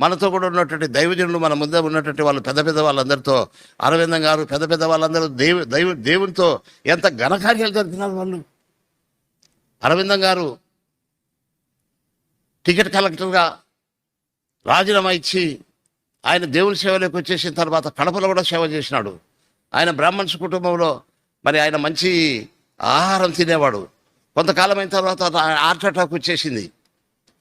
మనతో కూడా ఉన్నటువంటి దైవజనులు మన ముందే ఉన్నటువంటి వాళ్ళు పెద్ద పెద్ద వాళ్ళందరితో అరవిందం గారు పెద్ద పెద్ద వాళ్ళందరూ దేవు దైవ దేవునితో ఎంత ఘనకార్యాలు జరిపినారు వాళ్ళు. అరవిందం గారు టికెట్ కలెక్టర్గా రాజీనామా ఇచ్చి ఆయన దేవుని సేవలోకి వచ్చేసిన తర్వాత కడపలో కూడా సేవ చేసినాడు. ఆయన బ్రాహ్మణ్స్ కుటుంబంలో మరి ఆయన మంచి ఆహారం తినేవాడు. కొంతకాలం అయిన తర్వాత హార్ట్ అటాక్ వచ్చేసింది.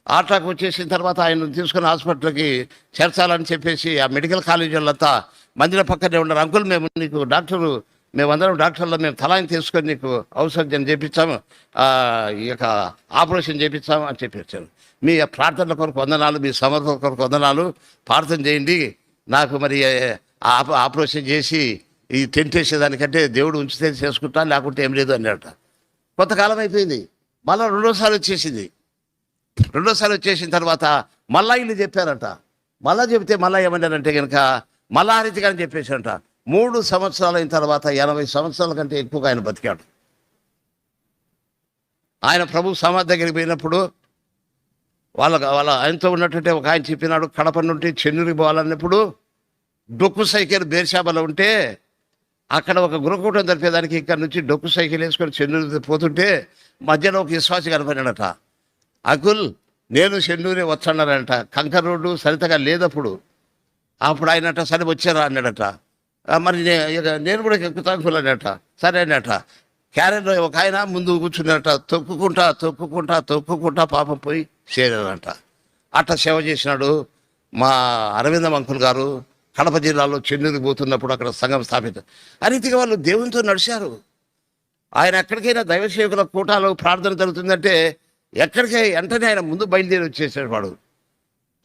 హార్ట్ వచ్చేసిన తర్వాత ఆయన తీసుకుని హాస్పిటల్కి చేర్చాలని చెప్పేసి ఆ మెడికల్ కాలేజీ వాళ్ళంతా మందిర పక్కనే ఉన్నారు అంకుల్ మేము నీకు డాక్టరు మేమందరం డాక్టర్లో మేము తలాయిని తీసుకొని నీకు ఔషధం చేపించాము ఈ యొక్క ఆపరేషన్ చేపించాము అని చెప్పేసారు మీ ప్రార్థనల కొరకు వందనాలు మీ సమర్థన కొరకు వందనాలు. ప్రార్థన చేయండి. నాకు మరి ఆప- ఆపరేషన్ చేసి ఈ టెంట్ వేసేదానికంటే దేవుడు ఉంచితే చేసుకుంటా లేకుంటే ఏం లేదు అన్నట కొంతకాలం అయిపోయింది. మళ్ళీ రెండోసారి వచ్చేసింది. రెండోసారి వచ్చేసిన తర్వాత మళ్ళా ఇల్లు చెప్పారంట. మళ్ళా చెబితే మళ్ళా ఏమన్నారంటే కనుక మళ్ళా రీతిగా అని మూడు సంవత్సరాల అయిన తర్వాత ఎనభై సంవత్సరాల కంటే ఎక్కువగా ఆయన బతికాడు. ఆయన ప్రభు సమాధి దగ్గరికి పోయినప్పుడు వాళ్ళ వాళ్ళ ఆయనతో ఉన్నటువంటి ఒక ఆయన చెప్పినాడు కడప నుండి చెన్నూరికి పోవాలన్నప్పుడు డొక్కు సైకిల్ బేర్షాబలో ఉంటే అక్కడ ఒక గురుకూటం జరిపేదానికి ఇక్కడ నుంచి డొక్కు సైకిల్ వేసుకొని చెన్నూరు పోతుంటే మధ్యలో ఒక విశ్వాసి కనపడినట అకుల్ నేను చెన్నూరే వచ్చన్నారంట కంకర్ రోడ్డు సరితగా లేదప్పుడు. అప్పుడు ఆయనట సరే వచ్చారా అన్నాడట. మరి ఇక నేను కూడా ఎక్కుతాను అన్నట సరే అన్నట. క్యారెట్లో ఒక ఆయన ముందు కూర్చున్నట తొక్కుకుంటా తొక్కుకుంటా తొక్కుకుంటా పాపం పోయి చేరారంట. అట్ట సేవ చేసినాడు మా అరవిందం అంకుల్ గారు. కడప జిల్లాలో చెన్నూరు పోతున్నప్పుడు అక్కడ సంఘం స్థాపించారు ఆ రీతిగా వాళ్ళు దేవునితో నడిచారు. ఆయన ఎక్కడికైనా దైవ సేవకుల కూటాలు ప్రార్థన జరుగుతుందంటే ఎక్కడికే? వెంటనే ఆయన ముందు బయలుదేరి వచ్చేసాడు వాడు.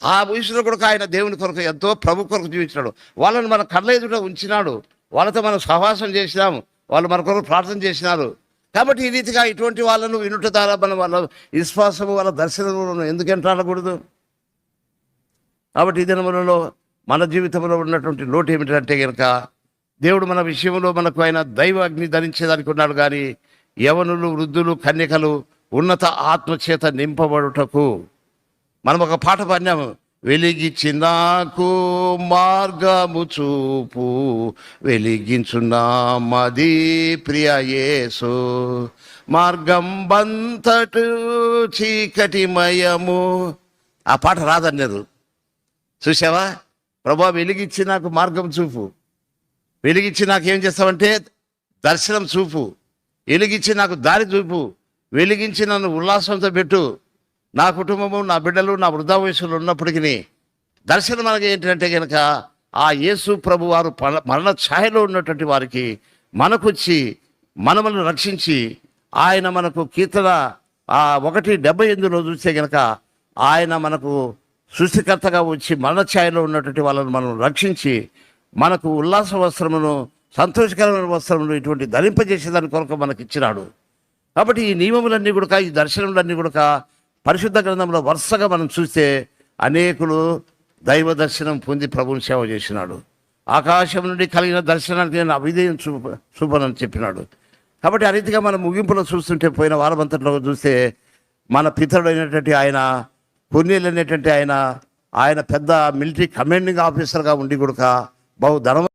ఆ వయసులో కూడా ఆయన దేవుని కొరకు ఎంతో ప్రభు కొరకు జీవించినాడు. వాళ్ళని మన కళ్ళ ఎదుట ఉంచినాడు. వాళ్ళతో మనం సహవాసం చేసినాము. వాళ్ళు మన కొరకు ప్రార్థన చేసినారు. కాబట్టి ఈ రీతిగా ఇటువంటి వాళ్ళను వినుట ద్వారా మనం వాళ్ళ విశ్వాసము వాళ్ళ దర్శనములను ఎందుకు ఎంటాడకూడదు కాబట్టి ఈ దినములలో మన జీవితంలో ఉన్నటువంటి లోటు ఏమిటంటే కనుక దేవుడు మన విషయంలో మనకు ఆయన దైవ అగ్ని ధరించేదానికి ఉన్నాడు కానీ యవనులు వృద్ధులు కన్యకలు ఉన్నత ఆత్మచేత నింపబడుటకు మనం ఒక పాట పాడినాము వెలిగించి నాకు మార్గము చూపు వెలిగించు నా మది ప్రియ యేసు. మార్గం బంతటు చీకటిమయము ఆ పాట రాదన్నారు. చూసావా ప్రభా వెలిగించి నాకు మార్గం చూపు. వెలిగించి నాకు ఏం చేస్తావంటే దర్శనం చూపు. వెలిగించి నాకు దారి చూపు. వెలిగించి నన్ను ఉల్లాసంతో పెట్టు. నా కుటుంబము నా బిడ్డలు నా వృద్ధా వయసులో ఉన్నప్పటికీ దర్శనం మనకి ఏంటంటే కనుక ఆ యేసు ప్రభు వారు మరణ ఛాయలో ఉన్నటువంటి వారికి మనకొచ్చి మనములను రక్షించి ఆయన మనకు కీర్తన ఆ ఒకటి డెబ్బై ఎనిమిదిలో చూస్తే కనుక ఆయన మనకు సృష్టికర్తగా వచ్చి మరణ ఛాయలో ఉన్నటువంటి వాళ్ళను మనం రక్షించి మనకు ఉల్లాస వస్త్రమును సంతోషకరమైన వస్త్రమును ఇటువంటి ధరింపజేసేదాని కొరకు మనకి ఇచ్చినాడు కాబట్టి ఈ నియమములన్నీ కూడా ఈ దర్శనములన్నీ కూడా పరిశుద్ధ గ్రంథంలో వరుసగా మనం చూస్తే అనేకులు దైవ దర్శనం పొంది ప్రభుని సేవ చేసినాడు. ఆకాశం నుండి కలిగిన దర్శనానికి నేను అవిధేయం చూప చూపనని చెప్పినాడు. కాబట్టి ఆ రీతిగా మనం ముగింపులో చూస్తుంటే పోయిన వారమంతట్లో చూస్తే మన పితరుడైనటువంటి ఆయన కొన్నేళ్ళు అనేటువంటి ఆయన ఆయన పెద్ద మిలిటరీ కమాండింగ్ ఆఫీసర్గా ఉండి కూడా బహు ధనం